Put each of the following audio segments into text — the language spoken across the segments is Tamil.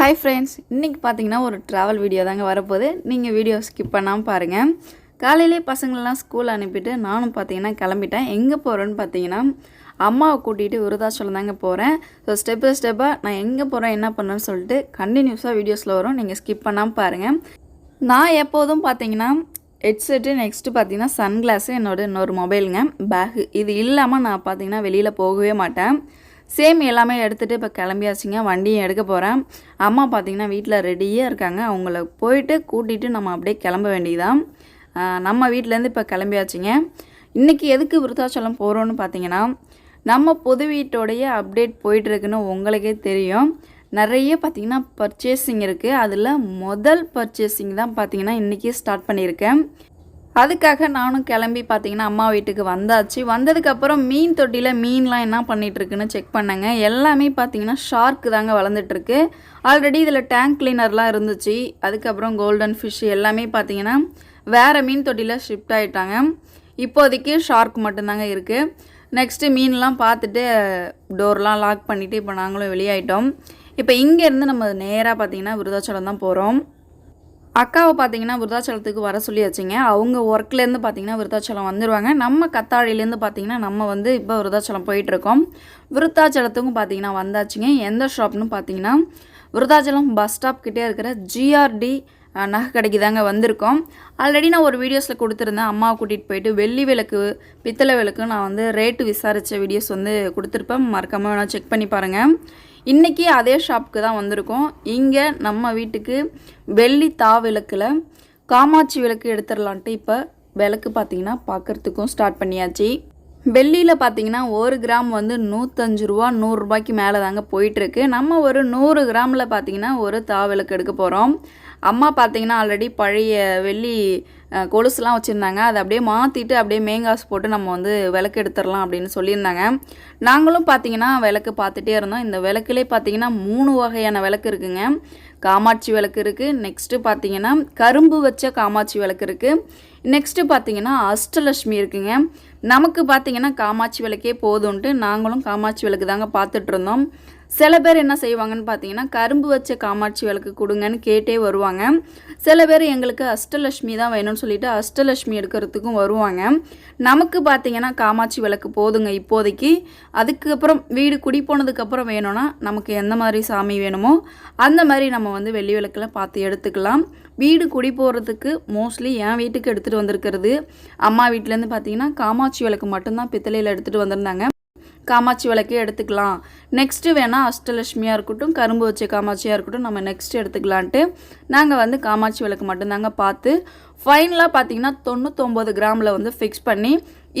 ஹாய் ஃப்ரெண்ட்ஸ் இன்றைக்கி பார்த்தீங்கன்னா ஒரு ட்ராவல் வீடியோ தாங்க வரப்போகுது. நீங்கள் வீடியோ ஸ்கிப் பண்ணாமல் பாருங்கள் காலையிலே பசங்களெலாம் ஸ்கூல் அனுப்பிட்டு நானும் பார்த்தீங்கன்னா கிளம்பிட்டேன். எங்கே போகிறேன்னு பார்த்தீங்கன்னா அம்மாவை கூட்டிகிட்டு விருதாச்சலம் தாங்க போகிறேன் ஸோ ஸ்டெப் பை ஸ்டெப்பாக நான் எங்கே போகிறேன் என்ன பண்ணேன்னு சொல்லிட்டு கண்டினியூஸாக வீடியோஸில் வரும். நீங்கள் ஸ்கிப் பண்ணாமல் பாருங்கள் நான் எப்போதும் பார்த்தீங்கன்னா ஹெட்செட்டு நெக்ஸ்ட்டு பார்த்தீங்கன்னா சன்கிளாஸு என்னோட இன்னொரு மொபைலுங்க பேகு இது இல்லாமல் நான் பார்த்தீங்கன்னா வெளியில் போகவே மாட்டேன். சேம் எல்லாமே எடுத்துகிட்டு இப்போ கிளம்பியாச்சுங்க. வண்டியும் எடுக்க போகிறேன் அம்மா பார்த்தீங்கன்னா வீட்டில் ரெடியாக இருக்காங்க. அவங்கள போயிட்டு கூட்டிகிட்டு நம்ம அப்படியே கிளம்ப வேண்டியதான் நம்ம வீட்டிலேருந்து இப்போ கிளம்பியாச்சுங்க. இன்றைக்கி எதுக்கு விருத்தாச்சலம் போகிறோன்னு பார்த்தீங்கன்னா நம்ம புது வீட்டோடைய அப்டேட் போயிட்டுருக்குன்னு உங்களுக்கே தெரியும். நிறைய பார்த்திங்கன்னா பர்ச்சேசிங் இருக்குது அதில் முதல் பர்ச்சேசிங் தான் பார்த்தீங்கன்னா இன்றைக்கி ஸ்டார்ட் பண்ணியிருக்கேன். அதுக்காக நானும் கிளம்பி பார்த்தீங்கன்னா அம்மா வீட்டுக்கு வந்தாச்சு. வந்ததுக்கப்புறம் மீன் தொட்டியில் மீன்லாம் என்ன பண்ணிகிட்ருக்குன்னு செக் பண்ணேங்க. எல்லாமே பார்த்தீங்கன்னா ஷார்க்கு தாங்க வளர்ந்துட்டுருக்கு. ஆல்ரெடி இதில் டேங்க் கிளீனர்லாம் இருந்துச்சு. அதுக்கப்புறம் கோல்டன் ஃபிஷ் எல்லாமே பார்த்தீங்கன்னா வேறு மீன் தொட்டியில் ஷிஃப்ட் ஆகிட்டாங்க இப்போதைக்கு ஷார்க் மட்டும்தாங்க இருக்குது நெக்ஸ்ட்டு மீன்லாம் பார்த்துட்டு டோர்லாம் லாக் பண்ணிவிட்டு இப்போ நாங்களும் வெளியாயிட்டோம். இப்போ இங்கேருந்து நம்ம நேராக பார்த்தீங்கன்னா விருதாச்சலம் தான் போகிறோம் அக்காவை பார்த்தீங்கன்னா விருதாச்சலத்துக்கு வர சொல்லியாச்சுங்க. அவங்க ஒர்க்லேருந்து பார்த்தீங்கன்னா விருத்தாச்சலம் வந்துடுவாங்க நம்ம கத்தாழிலேருந்து பார்த்தீங்கன்னா நம்ம வந்து இப்போ விருதாச்சலம் போயிட்டுருக்கோம். விருத்தாச்சலத்துக்கும் பார்த்தீங்கன்னா வந்தாச்சுங்க. எந்த ஷாப்னு பார்த்தீங்கன்னா விருதாச்சலம் பஸ் ஸ்டாப் கிட்டே இருக்கிற ஜிஆர்டி நகை கடைக்கு தாங்க வந்திருக்கோம். ஆல்ரெடி நான் ஒரு வீடியோஸில் கொடுத்துருந்தேன். அம்மாவை கூட்டிகிட்டு போயிட்டு வெள்ளி விளக்கு பித்தளை விளக்கு நான் வந்து ரேட்டு விசாரித்த வீடியோஸ் வந்து கொடுத்துருப்பேன். மறக்காமல் வேணால் செக் பண்ணி பாருங்கள் இன்றைக்கி அதே ஷாப்புக்கு தான் வந்திருக்கோம். இங்கே நம்ம வீட்டுக்கு வெள்ளி தா விளக்கில் காமாட்சி விளக்கு எடுத்துடலான்ட்டு இப்போ விளக்கு பார்த்தீங்கன்னா பார்க்குறதுக்கும் ஸ்டார்ட் பண்ணியாச்சு. வெள்ளியில் பார்த்தீங்கன்னா ஒரு கிராம் வந்து நூற்றஞ்சு ரூபா நூறுரூபாய்க்கு மேலே தாங்க போயிட்டுருக்கு. நம்ம ஒரு நூறு கிராமில் பார்த்தீங்கன்னா ஒரு தா விளக்கு எடுக்க போகிறோம் அம்மா பார்த்தீங்கன்னா ஆல்ரெடி பழைய வெள்ளி கொலுசுலாம் வச்சுருந்தாங்க. அதை அப்படியே மாற்றிட்டு அப்படியே மேங்காஸ் போட்டு நம்ம வந்து விளக்கு எடுத்துடலாம் அப்படின்னு சொல்லியிருந்தாங்க. நாங்களும் பார்த்தீங்கன்னா விளக்கு பார்த்துட்டே இருந்தோம். இந்த விளக்குலே பார்த்தீங்கன்னா மூணு வகையான விளக்கு இருக்குங்க. காமாட்சி விளக்கு இருக்குது நெக்ஸ்ட்டு பார்த்தீங்கன்னா கரும்பு வச்ச காமாட்சி விளக்கு இருக்குது நெக்ஸ்ட்டு பார்த்தீங்கன்னா அஷ்டலட்சுமி இருக்குங்க. நமக்கு பார்த்தீங்கன்னா காமாட்சி விளக்கே போதும்ன்ட்டு நாங்களும் காமாட்சி விளக்கு தாங்க பார்த்துட்ருந்தோம் சில பேர் என்ன செய்வாங்கன்னு பார்த்தீங்கன்னா கரும்பு வச்ச காமாட்சி விளக்கு கொடுங்கன்னு கேட்டே வருவாங்க. சில பேர் எங்களுக்கு அஷ்டலட்சுமி தான் வேணும்னு சொல்லிட்டு அஷ்டலட்சுமி எடுக்கிறதுக்கும் வருவாங்க. நமக்கு பார்த்தீங்கன்னா காமாட்சி விளக்கு போதுங்க இப்போதைக்கு. அதுக்கப்புறம் வீடு குடி போனதுக்கப்புறம் வேணும்னா நமக்கு எந்த மாதிரி சாமி வேணுமோ அந்த மாதிரி நம்ம வந்து வெள்ளி விளக்கில் பார்த்து எடுத்துக்கலாம். வீடு குடி போகிறதுக்கு மோஸ்ட்லி என் வீட்டுக்கு எடுத்துகிட்டு வந்திருக்கிறது. அம்மா வீட்டிலேருந்து பார்த்தீங்கன்னா காமாட்சி விளக்கு மட்டும்தான் பித்தளையில் எடுத்துகிட்டு வந்திருந்தாங்க. காமாட்சி விளக்கே எடுத்துக்கலாம். நெக்ஸ்ட்டு வேணால் அஷ்டலட்சுமியாக இருக்கட்டும் கரும்பு வச்ச காமாட்சியாக இருக்கட்டும் நம்ம நெக்ஸ்ட் எடுத்துக்கலான்ட்டு நாங்கள் வந்து காமாட்சி விளக்கு மட்டும்தாங்க பார்த்து ஃபைனலாக பார்த்தீங்கன்னா தொண்ணூத்தொம்பது கிராமில் வந்து ஃபிக்ஸ் பண்ணி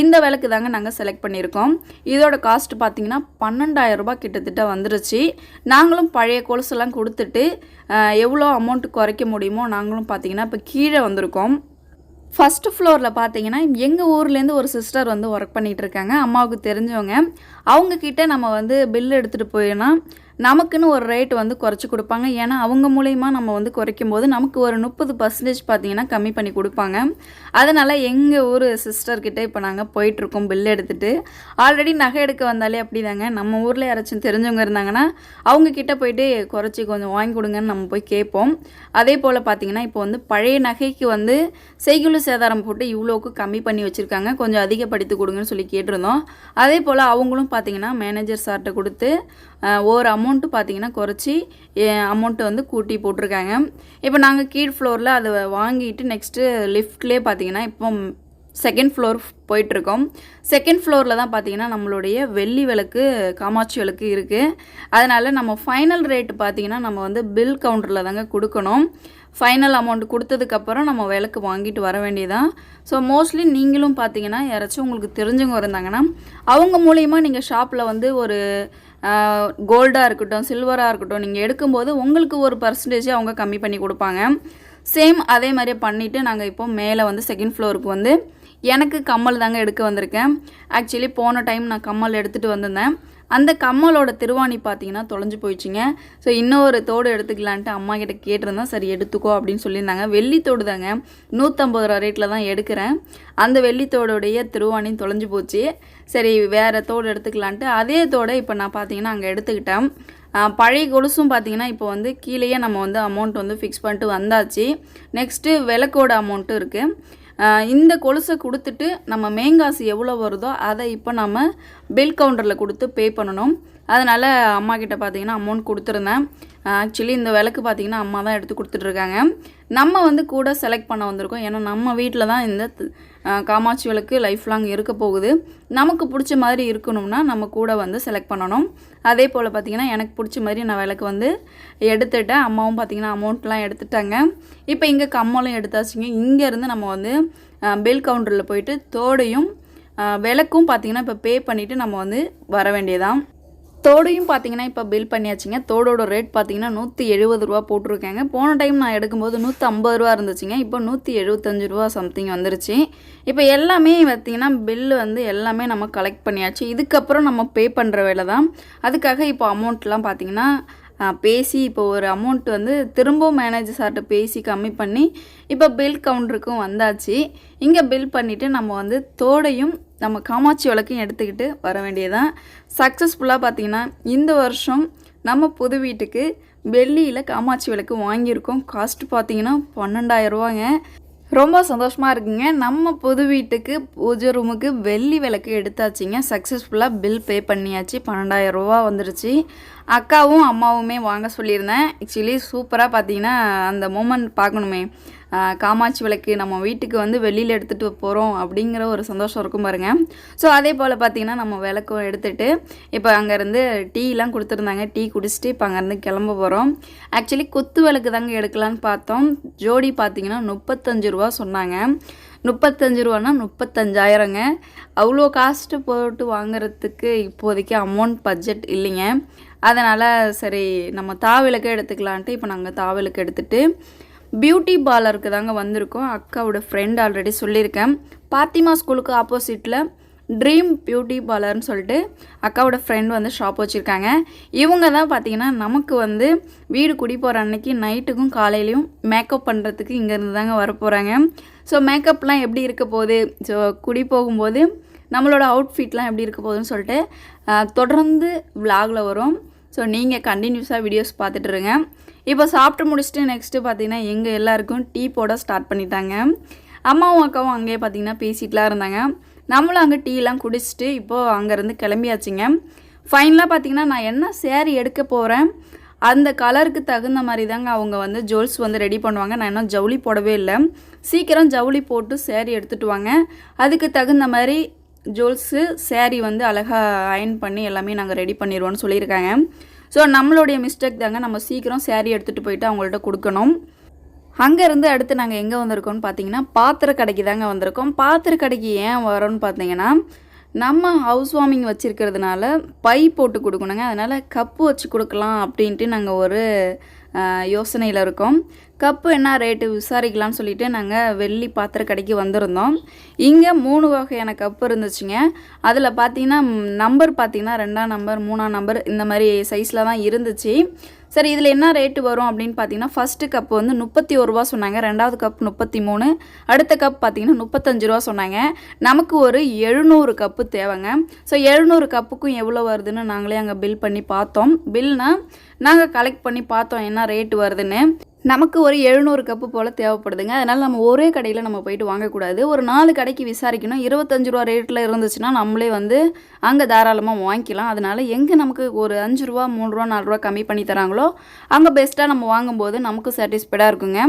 இந்த விளக்கு தாங்க நாங்கள் செலக்ட் பண்ணியிருக்கோம். இதோட காஸ்ட் பார்த்தீங்கன்னா பன்னெண்டாயிரம் ரூபாய் கிட்டத்தட்ட வந்துருச்சு. நாங்களும் பழைய கொலுசெல்லாம் கொடுத்துட்டு எவ்வளோ அமௌண்ட் குறைக்க முடியுமோ நாங்களும் பார்த்தீங்கன்னா இப்போ கீழே வந்திருக்கோம். ஃபஸ்ட்டு ஃப்ளோரில் பார்த்தீங்கன்னா எங்கள் ஊர்லேருந்து ஒரு சிஸ்டர் வந்து ஒர்க் பண்ணிகிட்டு இருக்காங்க. அம்மாவுக்கு தெரிஞ்சவங்க. அவங்கக்கிட்ட நம்ம வந்து பில் எடுத்துகிட்டு போயினா நமக்குன்னு ஒரு ரேட் வந்து குறைச்சி கொடுப்பாங்க. ஏன்னா அவங்க மூலயமா நம்ம வந்து குறைக்கும் போது நமக்கு ஒரு முப்பது பர்சன்டேஜ் பார்த்தீங்கன்னா கம்மி பண்ணி கொடுப்பாங்க. அதனால் எங்கள் ஊர் சிஸ்டர்கிட்ட இப்போ நாங்கள் போயிட்டுருக்கோம் பில் எடுத்துகிட்டு ஆல்ரெடி நகை எடுக்க வந்தாலே அப்படி தாங்க நம்ம ஊரில் யாராச்சும் தெரிஞ்சவங்க இருந்தாங்கன்னா அவங்கக்கிட்ட போயிட்டு குறைச்சி கொஞ்சம் வாங்கி கொடுங்கன்னு நம்ம போய் கேட்போம். அதே போல் பார்த்தீங்கன்னா இப்போ வந்து பழைய நகைக்கு வந்து செய்குழு சேதாரம் போட்டு இவ்வளோக்கு கம்மி பண்ணி வச்சுருக்காங்க. கொஞ்சம் அதிகப்படுத்தி கொடுங்கன்னு சொல்லி கேட்டிருந்தோம். அதே போல் அவங்களும் பார்த்தீங்கன்னா மேனேஜர் சார்கிட்ட கொடுத்து ஓர் ஒரு அமௌண்ட்டு பார்த்தீங்கன்னா குறைச்சி அமௌண்ட்டு வந்து கூட்டி போட்டிருக்காங்க. இப்போ நாங்கள் கீழ் ஃப்ளோரில் அதை வாங்கிட்டு நெக்ஸ்ட்டு லிஃப்ட்லேயே பார்த்தீங்கன்னா இப்போ செகண்ட் ஃப்ளோர் போயிட்டுருக்கோம். செகண்ட் ஃப்ளோரில் தான் பார்த்தீங்கன்னா நம்மளுடைய வெள்ளி விளக்கு காமாட்சி விளக்கு இருக்குது அதனால் நம்ம ஃபைனல் ரேட் பார்த்தீங்கன்னா நம்ம வந்து பில் கவுண்டரில் தாங்க கொடுக்கணும். ஃபைனல் அமௌண்ட் கொடுத்ததுக்கப்புறம் நம்ம விளக்கு வாங்கிட்டு வர வேண்டியதான் ஸோ மோஸ்ட்லி நீங்களும் பார்த்தீங்கன்னா யாராச்சும் உங்களுக்கு தெரிஞ்சவங்க இருந்தாங்கன்னா அவங்க மூலியமாக நீங்கள் ஷாப்பில் வந்து ஒரு கோல்டாக இருக்கட்டும் சில்வராக இருக்கட்டும் நீங்கள் எடுக்கும்போது உங்களுக்கு ஒரு பர்சன்டேஜ் அவங்க கம்மி பண்ணி கொடுப்பாங்க. சேம் அதே மாதிரியே பண்ணிவிட்டு நாங்கள் இப்போ மேலே வந்து செகண்ட் ஃப்ளோருக்கு வந்து எனக்கு கம்மல் தாங்க எடுக்க வந்திருக்கேன். ஆக்சுவலி போன டைம் நான் கம்மல் எடுத்துகிட்டு வந்திருந்தேன். அந்த கம்மலோட திருவாணி பார்த்தீங்கன்னா தொலைஞ்சு போயிடுச்சுங்க. ஸோ இன்னொரு தோடு எடுத்துக்கலான்ட்டு அம்மா கிட்ட கேட்டிருந்தேன் சரி எடுத்துக்கோ அப்படின்னு சொல்லியிருந்தாங்க. வெள்ளி தோடு தாங்க. நூற்றம்பது ரூபா ரேட்டில் தான் எடுக்கிறேன். அந்த வெள்ளி தோடுடைய திருவாணி தொலைஞ்சு போச்சு. சரி வேறு தோடு எடுத்துக்கலான்ட்டு அதே தோடை இப்போ நான் பார்த்தீங்கன்னா அங்கே எடுத்துக்கிட்டேன். பழைய கொலுசும் பார்த்தீங்கன்னா இப்போ வந்து கீழேயே நம்ம வந்து அமௌண்ட் வந்து ஃபிக்ஸ் பண்ணிட்டு வந்தாச்சு. நெக்ஸ்ட்டு விளக்கோட அமௌண்ட்டும் இருக்குது இந்த கொலுசை கொடுத்துட்டு நம்ம மேங்காசு எவ்வளோ வருதோ அதை இப்போ நம்ம பில் கவுண்டரில் கொடுத்து பே பண்ணணும். அதனால் அம்மா கிட்ட பார்த்தீங்கன்னா அமௌண்ட் கொடுத்துருந்தேன். ஆக்சுவலி இந்த விளக்கு பார்த்தீங்கன்னா அம்மா தான் எடுத்து கொடுத்துட்ருக்காங்க நம்ம வந்து கூட செலக்ட் பண்ண வந்திருக்கோம். ஏன்னா நம்ம வீட்டில் தான் இந்த காமாட்சி விளக்கு லைஃப் லாங் இருக்க போகுது. நமக்கு பிடிச்ச மாதிரி இருக்கணும்னா நம்ம கூட வந்து செலக்ட் பண்ணணும். அதே போல் பார்த்திங்கன்னா எனக்கு பிடிச்ச மாதிரி நான் விளக்கு வந்து எடுத்துட்டேன். அம்மாவும் பார்த்தீங்கன்னா அமௌண்ட்லாம் எடுத்துட்டாங்க. இப்போ இங்கே கம்மலும் எடுத்தாச்சுங்க. இங்கேருந்து நம்ம வந்து பில் கவுண்டரில் போயிட்டு தோடையும் விளக்கும் பார்த்தீங்கன்னா இப்போ பே பண்ணிவிட்டு நம்ம வந்து வர வேண்டியதான் தோடையும் பார்த்தீங்கன்னா இப்போ பில் பண்ணியாச்சுங்க. தோடோட ரேட் பார்த்தீங்கன்னா நூற்றி எழுபது ரூபா போட்டிருக்காங்க. போன டைம் நான் எடுக்கும்போது நூற்றி ஐம்பது ரூபா இருந்துச்சுங்க. இப்போ நூற்றி எழுபத்தஞ்சு ரூபா சம்திங் வந்துருச்சு. இப்போ எல்லாமே பார்த்தீங்கன்னா பில்லு வந்து எல்லாமே நம்ம கலெக்ட் பண்ணியாச்சு. இதுக்கப்புறம் நம்ம பே பண்ணுற வேலை தான். அதுக்காக இப்போ அமௌண்ட்லாம் பார்த்தீங்கன்னா பேசி இப்போ ஒரு அமௌண்ட் வந்து திரும்பவும் மேனேஜர் சார்கிட்ட பேசி கம்மி பண்ணி இப்போ பில் கவுண்டருக்கும் வந்தாச்சு. இங்கே பில் பண்ணிவிட்டு நம்ம வந்து தோடையும் நம்ம காமாட்சி விளக்கையும் எடுத்துக்கிட்டு வர வேண்டியதான் சக்ஸஸ்ஃபுல்லாக பார்த்தீங்கன்னா இந்த வருஷம் நம்ம புது வீட்டுக்கு வெள்ளியில் காமாட்சி விளக்கு வாங்கியிருக்கோம். காஸ்ட் பார்த்தீங்கன்னா பன்னெண்டாயிரம் ரூபாங்க. ரொம்ப சந்தோஷமாக இருக்குங்க. நம்ம புது வீட்டுக்கு பூஜை ரூமுக்கு வெள்ளி விளக்கு எடுத்தாச்சுங்க. சக்ஸஸ்ஃபுல்லாக பில் பே பண்ணியாச்சு. பன்னெண்டாயிரம் ரூபா வந்துருச்சு. அக்காவும் அம்மாவுமே வாங்க சொல்லியிருந்தேன். ஆக்சுவலி சூப்பராக பார்த்தீங்கன்னா அந்த மூமெண்ட் பார்க்கணுமே. காமாட்சி விளக்கு நம்ம வீட்டுக்கு வந்து வெளியில் எடுத்துகிட்டு போகிறோம் அப்படிங்கிற ஒரு சந்தோஷம் இருக்கும் பாருங்க. ஸோ அதே போல் பார்த்தீங்கன்னா நம்ம விளக்கும் எடுத்துகிட்டு இப்போ அங்கேருந்து டீலாம் கொடுத்துருந்தாங்க. டீ குடிச்சிட்டு இப்போ அங்கேருந்து கிளம்ப போகிறோம் ஆக்சுவலி குத்து விளக்கு தாங்க எடுக்கலான்னு பார்த்தோம். ஜோடி பார்த்தீங்கன்னா முப்பத்தஞ்சு ரூபா சொன்னாங்க. முப்பத்தஞ்சு ரூபானா முப்பத்தஞ்சாயிரங்க. அவ்வளோ காஸ்ட்டு போட்டு வாங்குறதுக்கு இப்போதைக்கு அமௌண்ட் பட்ஜெட் இல்லைங்க. அதனால் சரி நம்ம தாவிளக்கே எடுத்துக்கலான்ட்டு இப்போ நாங்கள் தாவிளக்கு எடுத்துகிட்டு பியூட்டி பார்லருக்கு தாங்க வந்திருக்கோம். அக்காவோட ஃப்ரெண்ட் ஆல்ரெடி சொல்லியிருக்கேன். பாத்திமா ஸ்கூலுக்கு ஆப்போசிட்டில் ட்ரீம் பியூட்டி பார்லர்னு சொல்லிட்டு அக்காவோட ஃப்ரெண்ட் வந்து ஷாப் வச்சுருக்காங்க. இவங்க தான் பார்த்தீங்கன்னா நமக்கு வந்து வீடு குடி போகிற அன்னைக்கு நைட்டுக்கும் காலையிலையும் மேக்கப் பண்ணுறதுக்கு இங்கேருந்து தாங்க வரப்போகிறாங்க ஸோ மேக்கப்லாம் எப்படி இருக்க போகுது? ஸோ குடி போகும்போது நம்மளோட அவுட்ஃபிட்லாம் எப்படி இருக்க போகுதுன்னு சொல்லிட்டு தொடர்ந்து விலாகில் வரும். ஸோ நீங்கள் கண்டினியூஸாக வீடியோஸ் பார்த்துட்ருங்க இப்போ சாப்பிட்டு முடிச்சுட்டு நெக்ஸ்ட்டு பார்த்தீங்கன்னா எங்கள் எல்லாருக்கும் டீ போட ஸ்டார்ட் பண்ணிட்டாங்க. அம்மாவும் அக்காவும் அங்கேயே பார்த்தீங்கன்னா பேசிகிட்டுலாம் இருந்தாங்க. நம்மளும் அங்கே டீலாம் குடிச்சிட்டு இப்போது அங்கேருந்து கிளம்பியாச்சுங்க. ஃபைனலாக பார்த்தீங்கன்னா நான் என்ன சேரீ எடுக்க போகிறேன் அந்த கலருக்கு தகுந்த மாதிரி தாங்க அவங்க வந்து ஜுவல்ஸ் வந்து ரெடி பண்ணுவாங்க. நான் இன்னும் ஜவுளி போடவே இல்லை. சீக்கிரம் ஜவுளி போட்டு சேரீ எடுத்துகிட்டு வாங்க. அதுக்கு தகுந்த மாதிரி ஜுவல்ஸு சேரீ வந்து அழகாக அயன் பண்ணி எல்லாமே நாங்கள் ரெடி பண்ணிடுவோன்னு சொல்லியிருக்காங்க. ஸோ நம்மளுடைய மிஸ்டேக் தாங்க. நம்ம சீக்கிரம் சேரீ எடுத்துகிட்டு போயிட்டு அவங்கள்ட்ட கொடுக்கணும். அங்கேருந்து அடுத்து நாங்கள் எங்கே வந்திருக்கோம்னு பார்த்தீங்கன்னா பாத்திர கடைக்கு தாங்க வந்திருக்கோம். பாத்திர கடைக்கு ஏன் வரோம்னு பார்த்தீங்கன்னா நம்ம ஹவுஸ் வார்மிங் வச்சுருக்கிறதுனால பை போட்டு கொடுக்கணுங்க. அதனால் கப்பு வச்சு கொடுக்கலாம் அப்படின்ட்டு நாங்கள் ஒரு யோசனையில் இருக்கோம். கப்பு என்ன ரேட்டு விசாரிக்கலாம்னு சொல்லிட்டு நாங்கள் வெள்ளி பாத்திர கடைக்கு வந்திருந்தோம். இங்கே மூணு வகையான கப்பு இருந்துச்சுங்க. அதில் பார்த்தீங்கன்னா நம்பர் பார்த்தீங்கன்னா ரெண்டாம் நம்பர் மூணாம் நம்பர் இந்த மாதிரி சைஸில் தான் இருந்துச்சு. சரி இதில் என்ன ரேட்டு வரும் அப்படின்னு பார்த்தீங்கன்னா ஃபஸ்ட்டு கப் வந்து முப்பத்தி ஒரு ரூபா சொன்னாங்க. ரெண்டாவது கப் முப்பத்தி மூணு. அடுத்த கப் பார்த்தீங்கன்னா முப்பத்தஞ்சு ரூபா சொன்னாங்க. நமக்கு ஒரு எழுநூறு கப்பு தேவைங்க. ஸோ எழுநூறு கப்புக்கும் எவ்வளோ வருதுன்னு நாங்களே அங்கே பில் பண்ணி பார்த்தோம். பில்னால் நாங்கள் கலெக்ட் பண்ணி பார்த்தோம் என்ன ரேட்டு வருதுன்னு. நமக்கு ஒரு எழுநூறு கப்பு போல் தேவைப்படுதுங்க. அதனால் நம்ம ஒரே கடையில் நம்ம போயிட்டு வாங்கக்கூடாது. ஒரு நாலு கடைக்கு விசாரிக்கணும். இருபத்தஞ்சு ரூபா ரேட்டில் இருந்துச்சுன்னா நம்மளே வந்து அங்கே தாராளமாக வாங்கிக்கலாம். அதனால் எங்கே நமக்கு ஒரு அஞ்சு ரூபா மூணு ரூபா நாலு ரூபா கம்மி பண்ணி தராங்களோ அங்கே பெஸ்ட்டாக நம்ம வாங்கும்போது நமக்கு சாட்டிஸ்ஃபைடாக இருக்குங்க.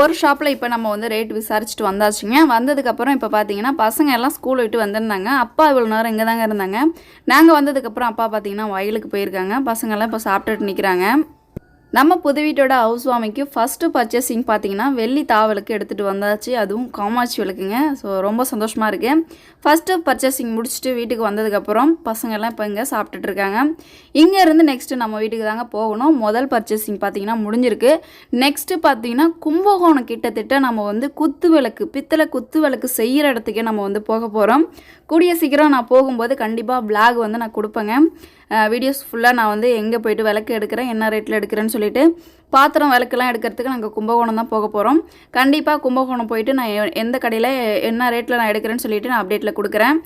ஒரு ஷாப்பில் இப்போ நம்ம வந்து ரேட் விசாரிச்சுட்டு வந்தாச்சுங்க. வந்ததுக்கப்புறம் இப்போ பார்த்தீங்கன்னா பசங்க எல்லாம் ஸ்கூல் விட்டு வந்திருந்தாங்க. அப்பா இவ்வளோ நேரம் இங்கே தாங்க இருந்தாங்க. நாங்கள் வந்ததுக்கப்புறம் அப்பா பார்த்தீங்கன்னா வயலுக்கு போயிருக்காங்க. பசங்கெல்லாம் இப்போ சாப்பிட்டுட்டு நிற்கிறாங்க நம்ம புது வீட்டோட ஹவுஸ் வாமிக்கு ஃபஸ்ட்டு பர்ச்சேசிங் பார்த்தீங்கன்னா வெள்ளி தாவலுக்கு எடுத்துகிட்டு வந்தாச்சு. அதுவும் காமாட்சி விளக்குங்க. ஸோ ரொம்ப சந்தோஷமாக இருக்குது ஃபஸ்ட்டு பர்ச்சேசிங் முடிச்சுட்டு வீட்டுக்கு வந்ததுக்கப்புறம் பசங்கள்லாம் இப்போ இங்கே சாப்பிட்டுட்ருக்காங்க இங்கேருந்து நெக்ஸ்ட்டு நம்ம வீட்டுக்கு தாங்க போகணும். முதல் பர்ச்சேசிங் பார்த்தீங்கன்னா முடிஞ்சிருக்கு. நெக்ஸ்ட்டு பார்த்தீங்கன்னா கும்பகோணம் கிட்டத்தட்ட நம்ம வந்து குத்து விளக்கு பித்தளை குத்து விளக்கு செய்கிற இடத்துக்கே நம்ம வந்து போக போகிறோம் கூடிய சீக்கிரம் நான் போகும்போது கண்டிப்பாக பிளாக் வந்து நான் கொடுப்பேங்க. வீடியோஸ் ஃபுல்லாக நான் வந்து எங்கே போயிட்டு விளக்கு எடுக்கிறேன் என்ன ரேட்டில் எடுக்கிறேன்னு சொல்லிட்டு பாத்திரம் விளக்குலாம் எடுக்கிறதுக்கு நாங்கள் கும்பகோணம் தான் போக போகிறோம் கண்டிப்பாக கும்பகோணம் போயிட்டு நான் எ- எந்த கடையில் என்ன ரேட்டில் நான் எடுக்கிறேன்னு சொல்லிட்டு நான் அப்டேட்டில் கொடுக்குறேன்.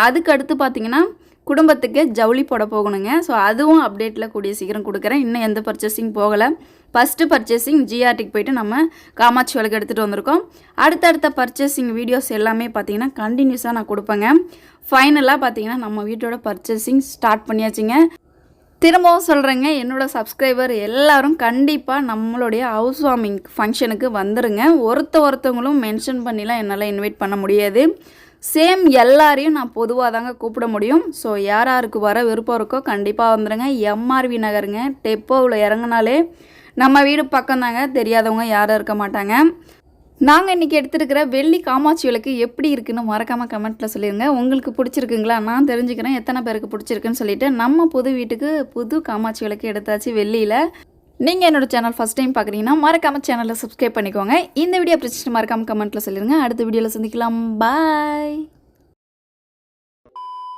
அதுக்கு அடுத்து பார்த்தீங்கன்னா குடும்பத்துக்கு ஜவுளி போட போகணுங்க. ஸோ அதுவும் அப்டேட்டில் கூடிய சீக்கிரம் கொடுக்குறேன். இன்னும் எந்த பர்ச்சேசிங் போகலை. ஃபஸ்ட்டு பர்ச்சேசிங் ஜிஆர்டிக்கு போயிட்டு நம்ம காமாட்சி விளக்கு எடுத்துகிட்டு வந்திருக்கோம். அடுத்தடுத்த பர்ச்சேசிங் வீடியோஸ் எல்லாமே பார்த்தீங்கன்னா கண்டினியூஸாக நான் கொடுப்பேங்க. ஃபைனலாக பார்த்தீங்கன்னா நம்ம வீட்டோட பர்ச்சேசிங் ஸ்டார்ட் பண்ணியாச்சுங்க. திரும்பவும் சொல்கிறேங்க என்னோடய சப்ஸ்கிரைபர் எல்லாரும் கண்டிப்பாக நம்மளுடைய ஹவுஸ் வார்மிங் ஃபங்க்ஷனுக்கு வந்துடுங்க ஒருத்த ஒருத்தவங்களும் மென்ஷன் பண்ணிலாம் என்னால் இன்வைட் பண்ண முடியாது. சேம் எல்லாரையும் நான் பொதுவாக தாங்க கூப்பிட முடியும். ஸோ யார் யாருக்கு வர விருப்பம் இருக்கோ கண்டிப்பாக வந்துடுங்க எம்ஆர்வி நகருங்க. டெப்போவில் இறங்குனாலே நம்ம வீடு பக்கம் தாங்க தெரியாதவங்க யாரும் இருக்க மாட்டாங்க. நாங்கள் இன்றைக்கி எடுத்துருக்கிற வெள்ளி காமாட்சி விளக்கு எப்படி இருக்குன்னு மறக்காமல் கமெண்ட்டில் சொல்லிடுங்க உங்களுக்கு பிடிச்சிருக்குங்களா? நான் தெரிஞ்சுக்கிறேன். எத்தனை பேருக்கு பிடிச்சிருக்குன்னு சொல்லிவிட்டு நம்ம புது வீட்டுக்கு புது காமாட்சி விளக்கு எடுத்தாச்சு வெள்ளியில். நீங்கள் என்னோட சேனல் ஃபஸ்ட் டைம் பார்க்குறீங்கன்னா மறக்காமல் சேனலை சப்ஸ்கிரைப் பண்ணிக்கோங்க. இந்த வீடியோ பிடிச்சிட்டு மறக்காமல் கமெண்ட்டில் சொல்லிடுங்க அடுத்த வீடியோவில் சந்திக்கலாம். பாய்